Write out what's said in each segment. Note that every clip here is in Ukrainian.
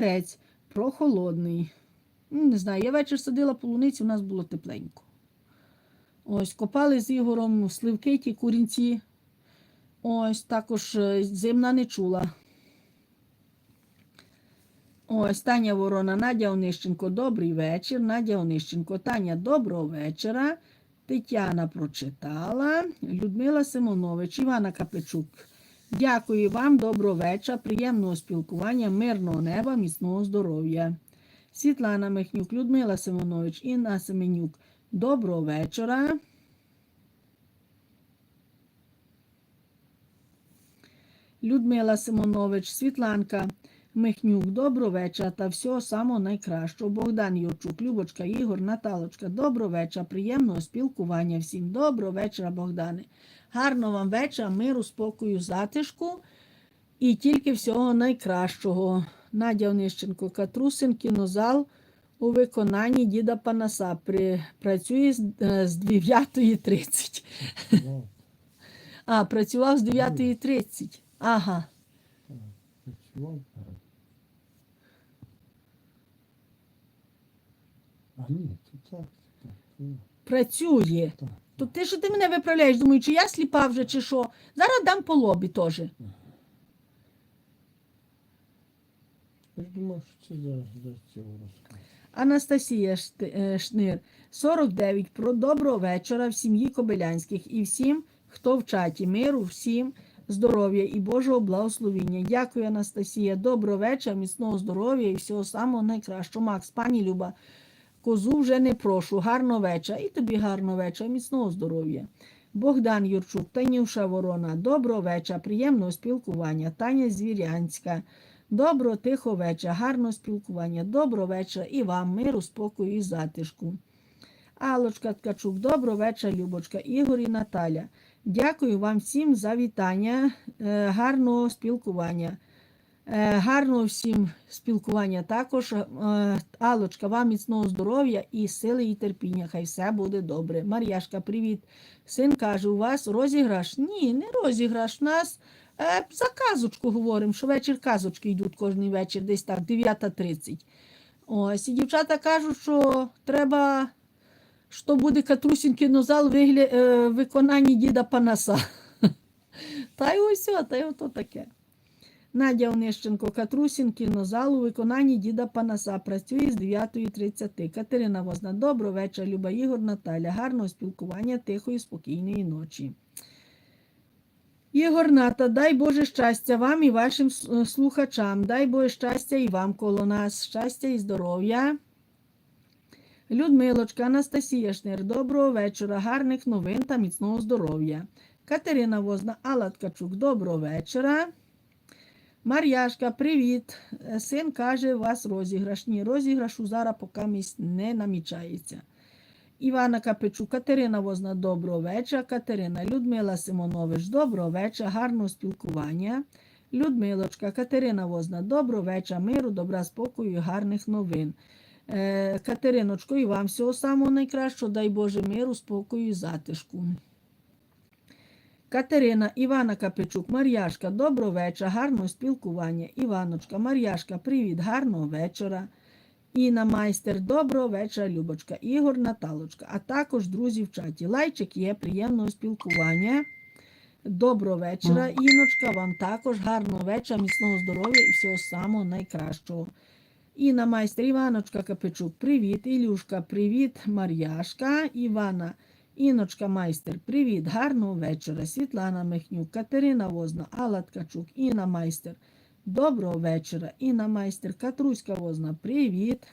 Рець прохолодний. Ну, Не знаю, я вечір садила полуницю, у нас було тепленько. Ось, копали з Ігором сливки ті курінці. Ось також е, зимна не чула. Ось Таня Ворона, Надя Онищенко, добрий вечір. Надя Онищенко, Таня, доброго вечора. Тетяна прочитала. Людмила Симонович, Івана Капичук. Дякую вам, доброго вечора, приємного спілкування, мирного неба, міцного здоров'я. Світлана Михнюк, Людмила Симонович, Інна Семенюк. Доброго вечора. Людмила Симонович, Світланка Михнюк, доброго вечора та всього самого найкращого. Богдан Юрчук, Любочка, Ігор, Наталочка, доброго вечора, приємного спілкування всім. Доброго вечора, Богдане. Гарного вам вечора, миру, спокою, затишку і тільки всього найкращого. Надя Онищенко, Катрусин, кінозал у виконанні діда Панаса. При, працює з, е, з 9.30. Ну, А, працював з 9.30. Ага. А ні, то так. Працює. То ти що ти мене виправляєш? Думаю, чи я сліпа вже, чи що. Зараз дам по лобі теж. Анастасія е, Шнир, 49. Про доброго вечора в сім'ї Кобилянських і всім, хто в чаті. Миру, всім здоров'я і Божого благословіння. Дякую, Анастасія. Доброго вечора, міцного здоров'я і всього самого найкращого. Макс, пані Люба, козу вже не прошу. Гарного вечора. І тобі гарного вечора, міцного здоров'я. Богдан Юрчук, Танюша Ворона, доброго вечора, приємного спілкування. Таня Звірянська. Доброго тихого вечора, гарного спілкування, доброго вечора і вам, миру, спокою і затишку. Алочка Ткачук, доброго вечора, Любочка, Ігор і Наталя. Дякую вам всім за вітання, е, гарного спілкування. Е, Гарного всім спілкування також. Е, Алочка, вам міцного здоров'я і сили і терпіння. Хай все буде добре. Мар'яшка, привіт. Син каже, у вас розіграш? Ні, не розіграш. У нас Е, за казочку говоримо, що вечір казочки йдуть кожен вечір, десь так, 9.30. Ось, і дівчата кажуть, що треба, що буде Катрусін кінозал вигля... е, виконанні діда Панаса. Та й ось, та й ото таке. Надя Онищенко, Катрусін, кінозал у виконанні діда Панаса. Працює з 9.30. Катерина Возна, доброго вечора, Люба Ігор, Наталя. Гарного спілкування, тихої, спокійної ночі. Ігор Ната, дай Боже щастя вам і вашим слухачам. Дай Боже щастя і вам коло нас, щастя і здоров'я. Людмилочка, Анастасія Шнир, доброго вечора, гарних новин та міцного здоров'я. Катерина Возна, Алла Ткачук, доброго вечора. Мар'яшка, привіт. Е, Син каже, у вас розіграш. Ні, розіграшу зараз поки місць не намічається. Івана Капичук, Катерина Возна, доброго вечора. Катерина, Людмила Симонович, доброго вечора, гарного спілкування. Людмилочка, Катерина Возна, доброго вечора, миру, добра, спокою і гарних новин. Е, Катериночко, і вам всього самого найкращого, дай Боже миру, спокою і затишку. Катерина, Івана Капичук, Мар'яшка, доброго вечора, гарного спілкування. Іваночка, Мар'яшка, привіт, гарного вечора. Інна майстер, доброго вечора, Любочка, Ігор, Наталочка, а також друзі в чаті. Лайчик є, приємного спілкування. Доброго вечора, Іночка, вам також гарного вечора, міцного здоров'я і всього самого найкращого. Інна майстер, Іваночка Капичук, привіт. Ілюшка, привіт, Мар'яшка, Івана, Іночка майстер, привіт, гарного вечора. Світлана Михнюк, Катерина Возна, Алла Ткачук, Інна майстер. Доброго вечора. Інна майстер, Катруська Возна, привіт.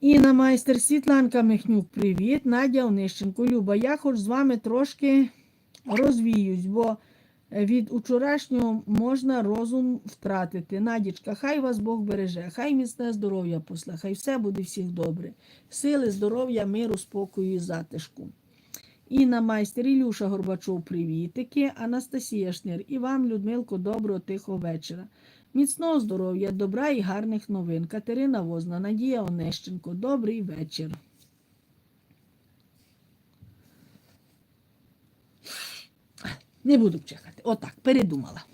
Інна майстер, Світланка Михнюк, привіт. Надя Онищенко, Люба, я хоч з вами трошки розвіюсь, бо від учорашнього можна розум втратити. Надічка, хай вас Бог береже, хай міцне здоров'я посла, хай все буде всіх добре. Сили, здоров'я, миру, спокою і затишку. Інна майстер, Ілюша Горбачов, привітики. Анастасія Шнир. І вам, Людмилко, доброго тихого вечора. Міцного здоров'я, добра і гарних новин. Катерина Возна, Надія Онещенко. Добрий вечір. Не буду чекати. Отак, передумала.